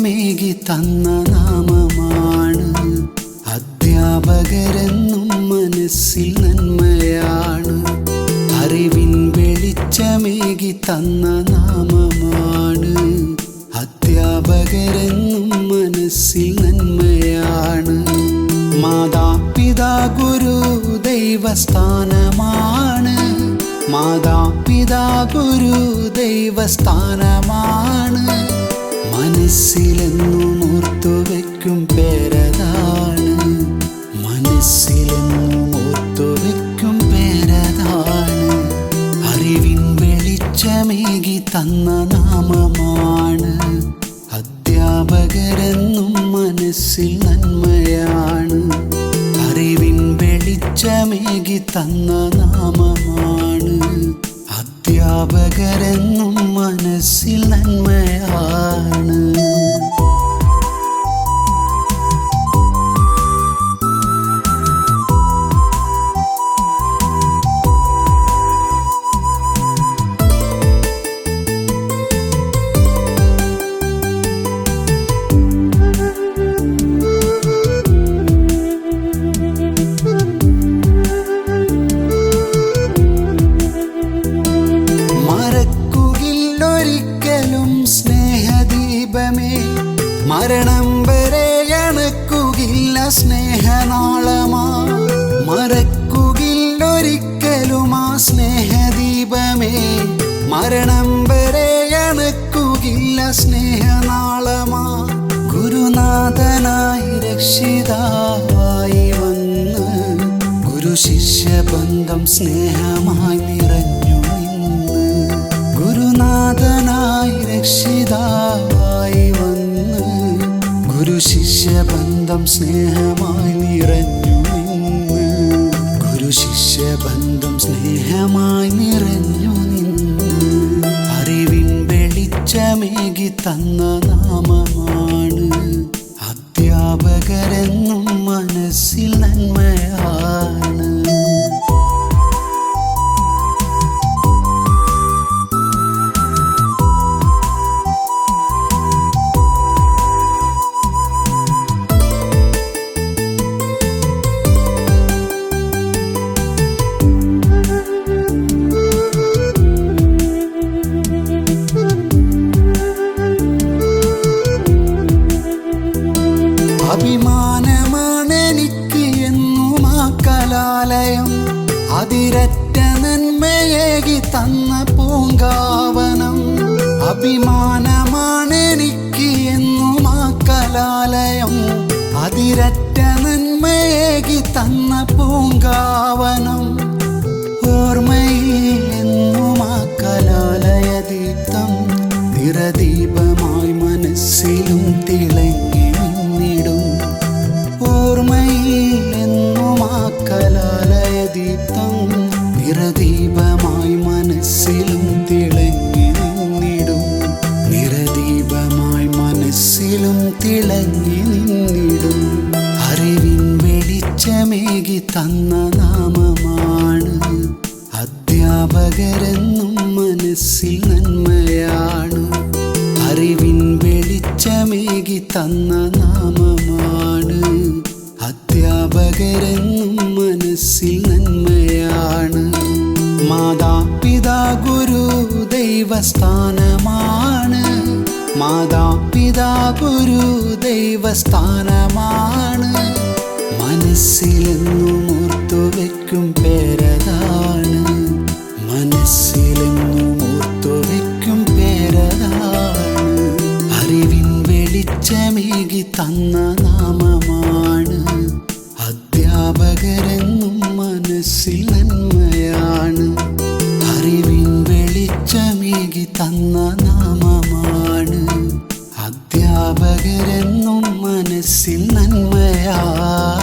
വെളിച്ചമേകി തന്ന നാമമാണ്. അധ്യാപകരെന്നും മനസ്സിൽ നന്മയാണ്. അറിവിൻ വെളിച്ചമേകി തന്ന നാമമാണ്. അധ്യാപകരെന്നും മനസ്സിൽ നന്മയാണ്. മാതാപിതാ ഗുരു ദൈവസ്ഥാനമാണ്. മാതാപിതാ ഗുരു ദൈവസ്ഥാനമാണ് തന്ന നാമമാണ് അധ്യാപകരെന്നും മനസ്സിൽ നന്മയാണ്. അറിവിൻ വെളിച്ചമേകി തന്ന നാമമാണ് അധ്യാപകരെന്നും മനസ്സിൽ മരണം വരെ അണക്കുകില്ല സ്നേഹനാളമാ. മറക്കുകില്ലൊരിക്കലും ആ സ്നേഹദീപമേ. മരണം വരെ അണക്കുകില്ല സ്നേഹനാളമാ. ഗുരുനാഥനായി രക്ഷിതാവായി വന്ന് ഗുരു ശിഷ്യബന്ധം സ്നേഹമായി നിറഞ്ഞു നിന്ന്. ഗുരുനാഥനായി രക്ഷിതാ ഗുരു ശിഷ്യബന്ധം സ്നേഹമായി നിറഞ്ഞു നിന്ന്. ഗുരു ശിഷ്യബന്ധം സ്നേഹമായി നിറഞ്ഞു നിന്ന്. അറിവിൻ വെളിച്ചമേകി തന്ന നാമമാണ് അഭിമാനമാണ് എനിക്ക് എന്നും ആ കലാലയം. അതിരറ്റ നന്മയേകി തന്ന പൂങ്കാവനം. അഭിമാനമാണ് എനിക്ക് എന്നും ആ കലാലയം. അതിരറ്റ നന്മയേകി തന്ന പൂങ്കാവനം. ഓർമ്മയിൽ എന്നും ആ കലാലയ മനസ്സിലും തിളങ്ങി നിറദീപമായി മനസ്സിലും തിളങ്ങി നിന്നിടും. നിറദീപമായി മനസ്സിലും തിളങ്ങി നിന്നിടും. അറിവിൻ വെളിച്ചമേകി തന്ന നാമമാണ്. അധ്യാപകരെന്നും മനസ്സിൽ നന്മയാണ്. അറിവിൻ വെളിച്ചമേകി തന്ന നാമമാണ്. അധ്യാപകരെന്നും മനസ്സിൽ നന്മയാണ് ദൈവസ്ഥാനമാണ്. മാതാപിതാ ഗുരു ദൈവസ്ഥാനമാണ്. മനസ്സിലെന്നും ഓർത്തുവെക്കും പേരതാണ്. മനസ്സിലെന്നും ഓർത്തുവെക്കും പേരതാണ്. അറിവിൻ വെളിച്ചമേകി തന്ന നാമമാണ്. അധ്യാപകരെന്നും മനസ്സിൽ നന്മയാണ് തന്ന നാമമാണ്. അധ്യാപകരെന്നും മനസ്സിൽ നന്മയാണ്